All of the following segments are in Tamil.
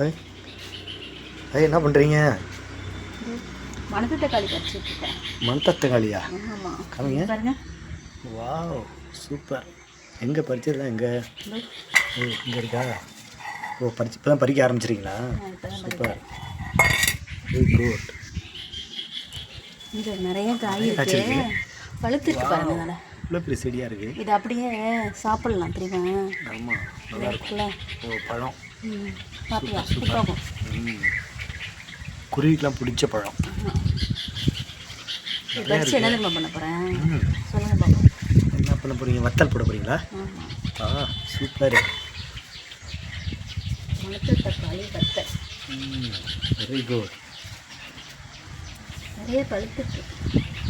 ஹாய். என்ன பண்ணுறீங்க மணத்து தக்காளி பறிச்சுட்டு இருக்கேன் மணத்தத்தங்காளியா ஆமாம் காமிங்க. Wow super. எங்கே பறிச்சிருக்கா எங்கே? ஓ இங்கே இருக்கா? ஓ பறிச்சு இப்போ தான் பறிக்க ஆரம்பிச்சிருங்களா சூப்பர். வெரி குட் இது நிறைய காய் இருக்கு. பழுத்துருக்கு பாருங்க நல்லா இவ்வளோ பெரிய செடியாக இருக்குது இது அப்படியே சாப்பிடலாம் தெரியுமா? ஆமாம் இது இருக்குல்ல? ஓ பழம். குருவிக்கெலாம் பிடிச்ச பழம். என்ன பண்ண போகிறேன் என்ன பண்ண போகிறீங்க வத்தல் போட போகிறீங்களா ஆ சூப்பர். தக்காளி வத்தை வெரி குட் நிறைய பழுத்துருக்கு.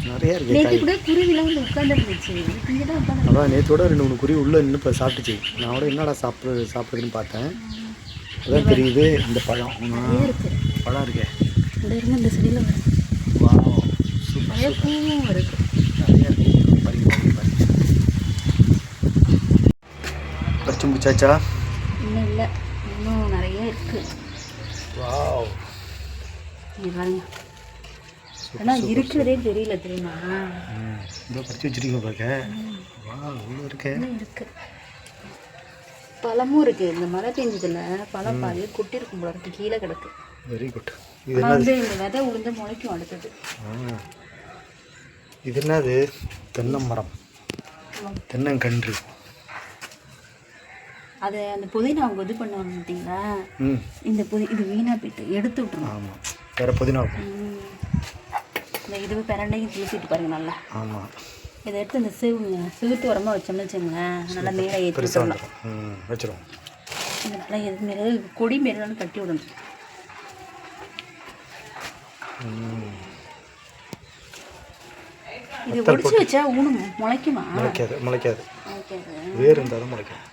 நிறையா இருக்குது நேற்று கூட குருவிலாம் வந்து உட்காந்துருந்துச்சு இங்கே தான் உட்காந்து அதான் நேற்றோட ரெண்டு மூணு குருவி உள்ளே நின்று இப்போ சாப்பிட்டுச்சு. நான் கூட என்னடா சாப்பிட்றது சாப்பிடுதுன்னு பார்த்தேன். அதான் தெரியுது இந்த பழம். பழம் இருக்கே. இந்த இருங்க இந்த செடியில் நிறைய பூவும் இருக்கு. பறிச்சு முடிச்சாச்சா? இன்னும் இல்லை. இன்னும் நிறைய இருக்கு. வாவ். பாருங்க. ஆனால் இருக்கிறதே தெரியல தெரியுமா? இதோ பறிச்சு வச்சுருக்கீங்க பார்க்க வா இவ்வளோ இருக்கே. இருக்கு. பழமும் இருக்கு. இந்த மழை பெஞ்சதுல பழம் பாதி கொட்டி இருக்கும் போல இருக்கு. கீழே கிடக்கு. வெரி குட் இது வந்து இந்த விதை உளுந்து முளைக்கும் அடுத்தது. இது என்னது? தென்னை மரம் தென்னங்கன்று. அது அந்த புதினா அவங்க இது பண்ணுவாங்க பார்த்தீங்களா? இந்த புதி இது வீணா போயிட்டு எடுத்து விட்டுருணும் ஆமாம் வேறு புதினா. இந்த இது பிரண்டையும் தூசிட்டு பாருங்க நல்லா. ஆமாம் இதை எடுத்து இந்த சிவு சிவுத்து உரமாக வச்சோம்னு வச்சுங்களேன் நல்லா மேலே ஏற்றி வச்சிருவோம். நல்லா எது மேலே கொடி மேலே கட்டி விடணும். இது ஒடிச்சு வச்சா ஊனு முளைக்குமா? முளைக்காது முளைக்காது. வேர் இருந்தால் தான் முளைக்கும்.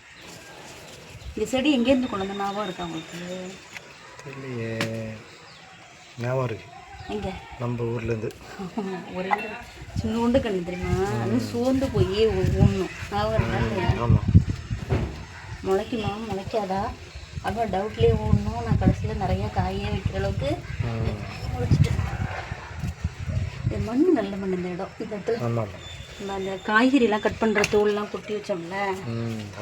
இந்த செடி எங்கேருந்து கொண்டு வந்த ஞாபகம் இருக்கா உங்களுக்கு? ஞாபகம் இருக்கு. எங்கே? நம்ம ஊர்லேருந்து. ஒரே ஒரு சின்னோண்டு கண்ணு தெரியுமா? சோர்ந்து போய் இல்லையா ஆமாம் முளைக்குமா? முளைக்காதா? அப்புறம் டவுட்லேயே ஊடணும் நான் கடைசியில் நிறைய காயே வைக்கிற அளவுக்கு முளைச்சிட்டேன் இது மண் நல்ல மண் இந்த இடம். இந்த இடத்துல நம்ம அந்த காய்கறிலாம் கட் பண்ணுற தோல்லாம் கொட்டி வச்சோம்ல.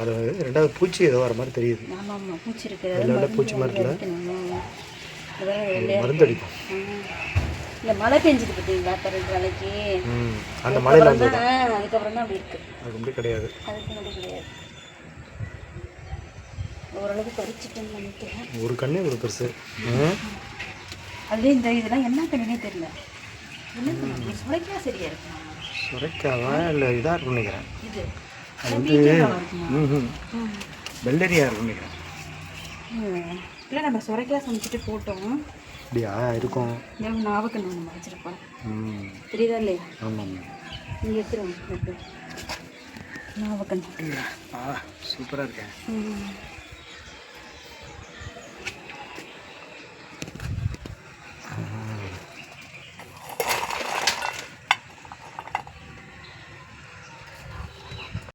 அது ரெண்டாவது பூச்சி ஏதோ வர மாதிரி தெரியுது. ஆமாம் ஆமாம் பூச்சி இருக்கு. வெள்ளை வெள்ளை பூச்சி மாதிரி இருக்குல்ல? அடிக்கணும். அதான் வெள்ளையா மருந்து அடிக்கும் ம். இந்த மழை பெஞ்சது பார்த்தீங்களா இப்போ ரெண்டு நாளைக்கு அந்த வந்து அதுக்கப்புறம் தான் அதுக்கப்புறம் தான் அப்படி இருக்கு. அது அப்படி கிடையாது. அதுக்கு முன்னாடி கிடையாது. ஓரளவுக்கு பறிச்சுட்டேன்னு நினைக்கிறேன். ஒரு கண்ணே ஒரு பெருசு. ம் அதுலேயே இந்த இதெல்லாம் என்ன கண்ணுனே தெரியல. என்ன சுளைக்கா சரியா இருக்குமா? சுரைக்காவா இல்லை இதாக இருக்கும்னு நினைக்கிறேன். இது. அது வந்து இருக்குமா. வெள்ளரியா இருக்கும்னு நினைக்கிறேன். இல்லை நம்ம சுரைக்கா சமைச்சிட்டு போட்டோம். அப்படியா? இருக்கும். ஏன் நாவக்கண்ணு ஒன்று மறைச்சிருப்போம் ம். தெரியுதா இல்லையா? ஆமாம் நீங்கள் எடுத்துருவோம் நாவக்கண்ணு ஆ சூப்பராக இருக்கேன். ம்.